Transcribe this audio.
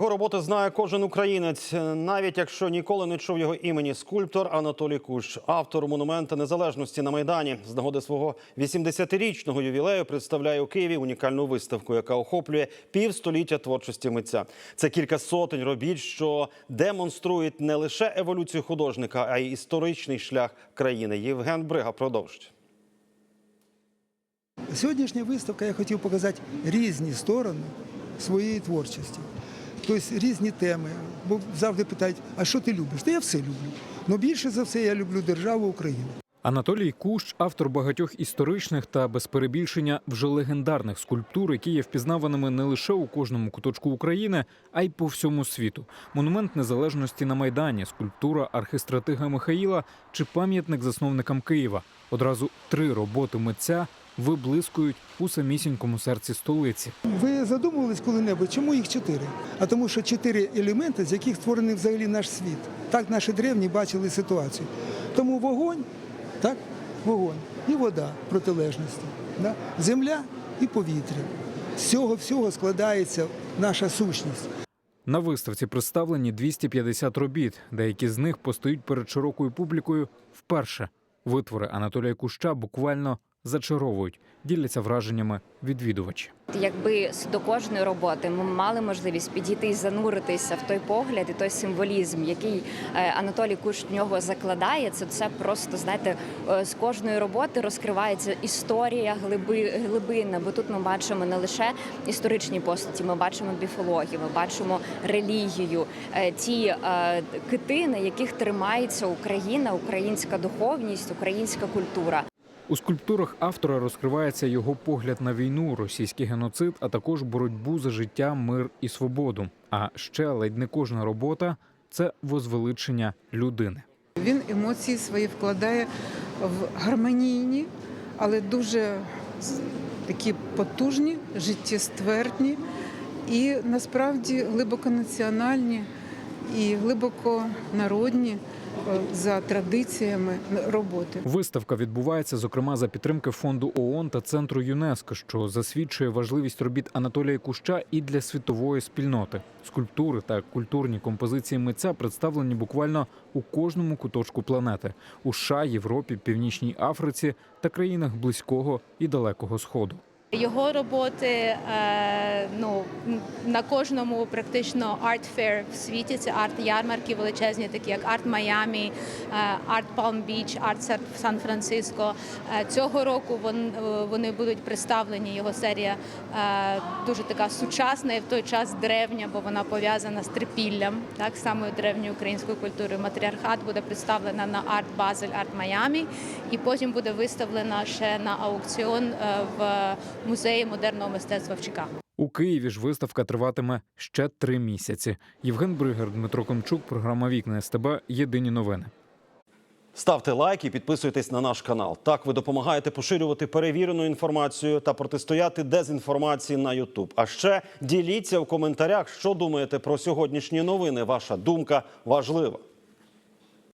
Його роботи знає кожен українець, навіть якщо ніколи не чув його імені. Скульптор Анатолій Кущ, автор монумента незалежності на майдані, з нагоди свого 80-річного ювілею представляє у Києві унікальну виставку, яка охоплює півстоліття творчості митця. Це кілька сотень робіт, що демонструють не лише еволюцію художника, а й історичний шлях країни. Євген Брига продовжить. Сьогоднішня виставка я хотів показати різні сторони своєї творчості. Тобто різні теми. Бо завжди питають, а що ти любиш? Та я все люблю. Але більше за все я люблю державу Україну. Анатолій Кущ автор багатьох історичних та без перебільшення вже легендарних скульптур, які є впізнаваними не лише у кожному куточку України, а й по всьому світу. Монумент незалежності на майдані, скульптура архистратига Михаїла чи пам'ятник засновникам Києва. Одразу три роботи митця виблискують у самісінькому серці столиці. Ви задумувались коли-небудь, чому їх чотири? А тому, що чотири елементи, з яких створений взагалі наш світ. Так наші древні бачили ситуацію. Тому вогонь, так, вогонь і вода протилежності, да? земля і повітря. З цього всього складається наша сущність. На виставці представлені 250 робіт. Деякі з них постають перед широкою публікою вперше. Витвори Анатолія Куща буквально зачаровують, діляться враженнями відвідувачі. Якби до кожної роботи ми мали можливість підійти і зануритися в той погляд і той символізм, який е, Анатолій Куш в нього закладає, це це просто знаєте, е, з кожної роботи розкривається історія глиби глибина. Бо тут ми бачимо не лише історичні постаті, ми бачимо біфологію, ми бачимо релігію, е, ті кити, на яких тримається Україна, українська духовність, українська культура. У скульптурах автора розкривається його погляд на війну, російський геноцид, а також боротьбу за життя, мир і свободу. А ще ледь не кожна робота це возвеличення людини. Він емоції свої вкладає в гармонійні, але дуже такі потужні, життєствердні і насправді глибоко національні і глибоко народні е, за традиціями роботи. Виставка відбувається зокрема за підтримки фонду ООН та центру ЮНЕСКО, що засвідчує важливість робіт Анатолія Куща і для світової спільноти. Скульптури та культурні композиції митця представлені буквально у кожному куточку планети у США, Європі, Північній Африці та країнах близького і далекого сходу. Його роботи е, ну, на кожному практично арт-фер в світі. Це арт-ярмарки величезні, такі як Арт Майамі, Арт Палм Біч, Арт Сан-Франциско. Е, Цього року е, вони будуть представлені. Його серія е, дуже така сучасна і в той час древня, бо вона пов'язана з трипіллям, так самою древньою українською культурою. Матріархат буде представлена на Арт Базель, Арт Майамі, і потім буде виставлена ще на аукціон е, в музеї модерного мистецтва в Чикаго. У Києві ж виставка триватиме ще три місяці. Євген Бригер, Дмитро Комчук, програма Вікна СТБ. Єдині новини. Ставте лайк і підписуйтесь на наш канал. Так ви допомагаєте поширювати перевірену інформацію та протистояти дезінформації на YouTube. А ще діліться в коментарях, що думаєте про сьогоднішні новини. Ваша думка важлива.